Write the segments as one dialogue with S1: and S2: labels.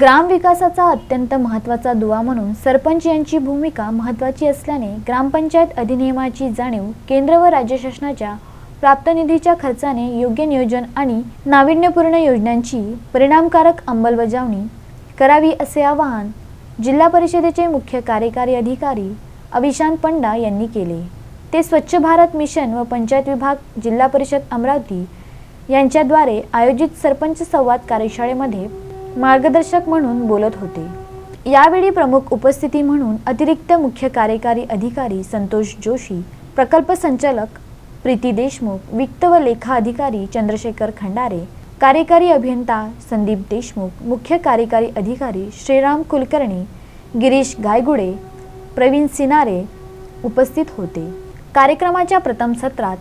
S1: ग्रामविकासाचा अत्यंत महत्त्वाचा दुवा म्हणून सरपंच यांची भूमिका महत्त्वाची असल्याने ग्रामपंचायत अधिनियमाची जाणीव केंद्र व राज्य शासनाच्या प्राप्त निधीच्या खर्चाने योग्य नियोजन आणि नाविन्यपूर्ण योजनांची परिणामकारक अंमलबजावणी करावी असे आवाहन जिल्हा परिषदेचे मुख्य कार्यकारी अधिकारी अविशांत पंडा यांनी केले. ते स्वच्छ भारत मिशन व पंचायत विभाग जिल्हा परिषद अमरावती यांच्याद्वारे आयोजित सरपंच संवाद कार्यशाळेमध्ये मार्गदर्शक म्हणून बोलत होते. यावेळी प्रमुख उपस्थिती म्हणून अतिरिक्त मुख्य कार्यकारी अधिकारी संतोष जोशी प्रकल्प संचालक प्रीती देशमुख वित्त व लेखा अधिकारी चंद्रशेखर खंडारे कार्यकारी अभियंता संदीप देशमुख मुख्य कार्यकारी अधिकारी श्रीराम कुलकर्णी गिरीश गायगुडे प्रवीण सिनारे उपस्थित होते. कार्यक्रमाच्या प्रथम सत्रात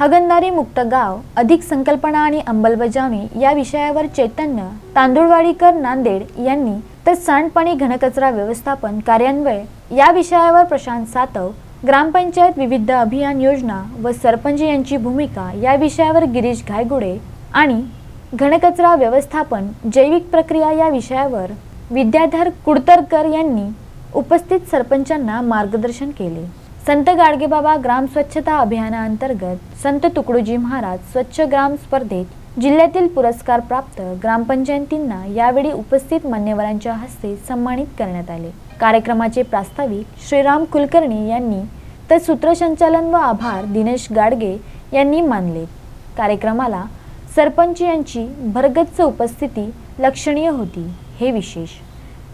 S1: हगंदारी मुक्त गाव अधिक संकल्पना आणि अंमलबजावणी या विषयावर चैतन्य तांदूळवाडीकर नांदेड यांनी तर सांडपाणी घनकचरा व्यवस्थापन कार्यान्वय या विषयावर प्रशांत सातव ग्रामपंचायत विविध अभियान योजना व सरपंच यांची भूमिका या विषयावर गिरीश घायगुडे आणि घनकचरा व्यवस्थापन जैविक प्रक्रिया या विषयावर विद्याधर कुडतरकर यांनी उपस्थित सरपंचांना मार्गदर्शन केले. संत गाडगेबाबा ग्राम स्वच्छता अभियानाअंतर्गत संत तुकडोजी महाराज स्वच्छ ग्राम स्पर्धेत जिल्ह्यातील पुरस्कार प्राप्त ग्रामपंचायतींना यावेळी उपस्थित मान्यवरांच्या हस्ते सन्मानित करण्यात आले. कार्यक्रमाचे प्रास्ताविक श्रीराम कुलकर्णी यांनी तर सूत्रसंचालन व आभार दिनेश गाडगे यांनी मानले. कार्यक्रमाला सरपंच यांची भरगच्च उपस्थिती लक्षणीय होती. हे विशेष.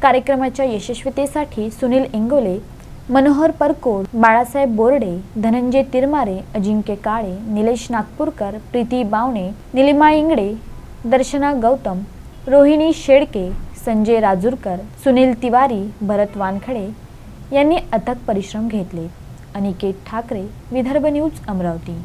S1: कार्यक्रमाच्या यशस्वीतेसाठी सुनील इंगोले मनोहर परकोड बाळासाहेब बोर्डे धनंजय तिरमारे अजिंक्य काळे निलेश नागपूरकर प्रीती बावणे निलिमा इंगडे दर्शना गौतम रोहिणी शेडके संजय राजूरकर सुनील तिवारी भरत वानखडे यांनी अथक परिश्रम घेतले. अनिकेत ठाकरे विदर्भ न्यूज अमरावती.